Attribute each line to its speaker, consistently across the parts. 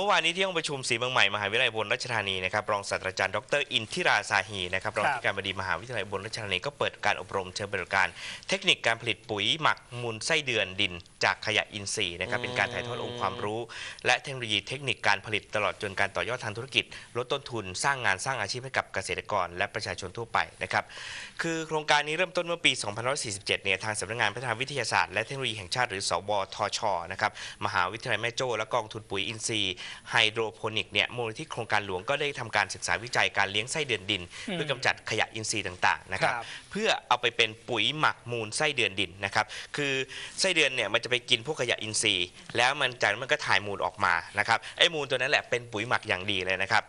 Speaker 1: เมื่อวานนี้ที่ห้องประชุมศรีเมืองใหม่มหาวิทยาลัยอุบลราชธานีนะครับรองศาสตราจารย์ดรอินทิราสาฮีนะครับรอง
Speaker 2: ครับ
Speaker 1: ที่การบดีมหาวิทยาลัยอุบลราชธานีก็เปิดการอบรมเชิงปฏิบัติการ เทคนิคการผลิตปุ๋ยหมักมูลไส้เดือนดิน จากขยะอินทรีย์นะครับเป็นการถ่ายทอดองค์ความรู้ และเทคโนโลยีเทคนิคการผลิตตลอดจนการต่อยอดทางธุรกิจ ลดต้นทุนสร้างงานสร้างอาชีพให้กับเกษตรกร และประชาชนทั่วไปนะครับคือโครงการนี้เริ่มต้นเมื่อปี 2547 เนี่ยทางสำนักงานพัฒนาวิทยาศาสตร์และเทคโนโลยีแห่งชาติหรือสวทชนะครับมหาวิทยาลัยแม่โจ้และกองทุนปุ๋ยอินทรีย์ไฮโดรโปนิกเนี่ยมูลนิธิโครงการหลวงก็ได้ทำการศึกษาวิจัยการเลี้ยงไส้เดือนดิน เพื่อกำจัดขยะอินทรีย์ต่างๆนะครับ
Speaker 2: ครับ
Speaker 1: เพื่อเอาไปเป็นปุ๋ยหมักมูลไส้เดือนดินนะครับคือไส้เดือนเนี่ยมันจะไปกินพวกขยะอินทรีย์ แล้วมันจากนั้นมันก็ถ่ายมูลออกมานะครับไอ้มูลตัวนั้นแหละเป็นปุ๋ยหมักอย่างดีเลยนะครับ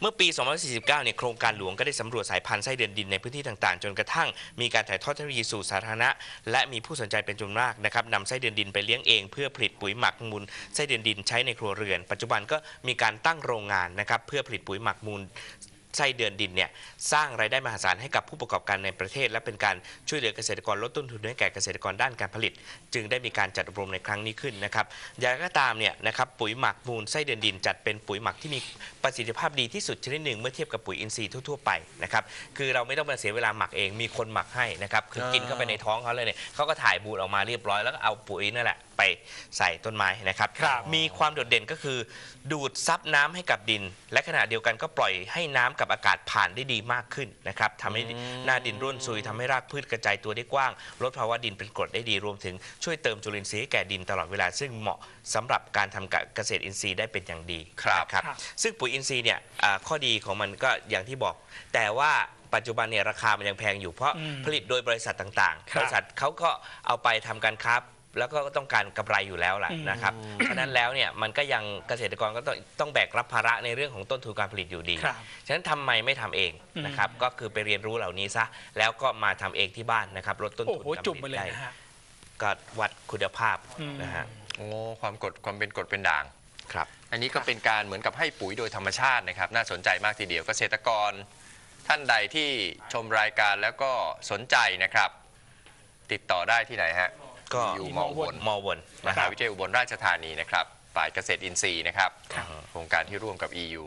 Speaker 1: เมื่อปี 2549 เนี่ยโครงการหลวงก็ได้สำรวจสายพันธุ์ไส้เดือนดินในพื้นที่ต่างๆ จนกระทั่งมีการถ่ายทอดเทคโนโลยีสู่สาธารณะ และมีผู้สนใจเป็นจำนวนมากนะครับนำไส้เดือนดินไปเลี้ยงเอง เพื่อผลิตปุ๋ยหมักมูลไส้เดือนดินใช้ในครัวเรือน ปัจจุบันก็มีการตั้งโรงงานนะครับเพื่อผลิตปุ๋ยหมักมูล ไส้เดือนดินเนี่ยสร้างรายได้มหาศาลให้กับผู้ประกอบการในประเทศ และเป็นการช่วยเหลือเกษตรกรลดต้นทุนให้แก่เกษตรกรด้านการผลิต จึงได้มีการจัดอบรมในครั้งนี้ขึ้นนะครับอย่างไรก็ตามเนี่ยนะครับปุ๋ยหมักมูลไส้เดือนดินจัดเป็นปุ๋ยหมักที่มีประสิทธิภาพดีที่สุดชนิดหนึ่งเมื่อเทียบกับปุ๋ยอินทรีย์ทั่วๆไปนะครับคือเราไม่ต้องมาเสียเวลาหมักเองมีคนหมักให้นะครับคือกินเข้าไปในท้องเขาเลยเนี่ยเขาก็ถ่ายบูดออกมาเรียบร้อยแล้วก็เอาปุ๋ยนั่นแหละ ไปใส่ต้นไม้นะครับ
Speaker 2: ครับ
Speaker 1: มีความโดดเด่นก็คือ ดูดซับน้ำให้กับดิน และขณะเดียวกันก็ปล่อยให้น้ำกับอากาศผ่านได้ดีมากขึ้นนะครับทำให้หน้าดินร่วนซุยทำให้รากพืชกระจายตัวได้กว้าง ลดภาวะดินเป็นกรดได้ดีรวมถึงช่วยเติมจุลินทรีย์ให้แก่ดินตลอดเวลา ซึ่งเหมาะสำหรับการทำเกษตรอินทรีย์ได้เป็นอย่างดี
Speaker 3: ครับ
Speaker 1: นะครับ
Speaker 2: ครับ
Speaker 1: ซึ่งปุ๋ยอินทรีย์เนี่ยอ่าข้อดีของมันก็อย่างที่บอก แต่ว่าปัจจุบันเนี่ยราคามันยังแพงอยู่เพราะ
Speaker 2: อืม
Speaker 1: ผลิตโดยบริษัทต่าง
Speaker 2: ค
Speaker 1: ๆ
Speaker 2: รับบ
Speaker 1: ริษัทเขาก็เอาไปทำการค้า แล้วก็ต้องการกำไรอยู่แล้วล่ะ
Speaker 2: อืม
Speaker 1: นะครับฉะนั้นแล้วเนี่ยมันก็ยังเกษตรกรก็ต้องต้องแบกรับภาระในเรื่องของต้นทุนการผลิตอยู่ดี
Speaker 2: ครับ
Speaker 1: ฉะนั้นทำไมไม่ทำเอง
Speaker 2: อืม
Speaker 1: นะครับก็คือไปเรียนรู้เหล่านี้ซะแล้วก็มาทำเองที่บ้านนะครับลดต้น
Speaker 2: โอ้
Speaker 1: ทุน
Speaker 2: โห
Speaker 1: การ
Speaker 2: จุ่ม
Speaker 1: ผ
Speaker 2: ไป
Speaker 1: ลิต
Speaker 2: เลย
Speaker 1: ได้
Speaker 2: นะฮะ
Speaker 1: ก็วัดคุณภาพ
Speaker 2: อืม
Speaker 1: นะฮะ
Speaker 3: โอ้ความกดความเป็นกรดเป็นด่าง
Speaker 1: ครับ
Speaker 3: อันนี้ก็เป็นการเหมือนกับให้ปุ๋ยโดยธรรมชาตินะครับ น่าสนใจมากทีเดียวเกษตรกร ท่านใดที่ชมรายการแล้วก็สนใจนะครับ ติดต่อได้ที่ไหนฮะ
Speaker 1: ก็
Speaker 3: อยู่มอุบล
Speaker 1: มอวน
Speaker 3: ม
Speaker 1: นะค
Speaker 3: หา
Speaker 1: รับ
Speaker 3: วิทยาลัยอุบลราชธานีนะครับฝ่ายเกษตรอินทรีย์นะครับ
Speaker 1: ครับ
Speaker 3: โครงการที่ร่วมกับ EU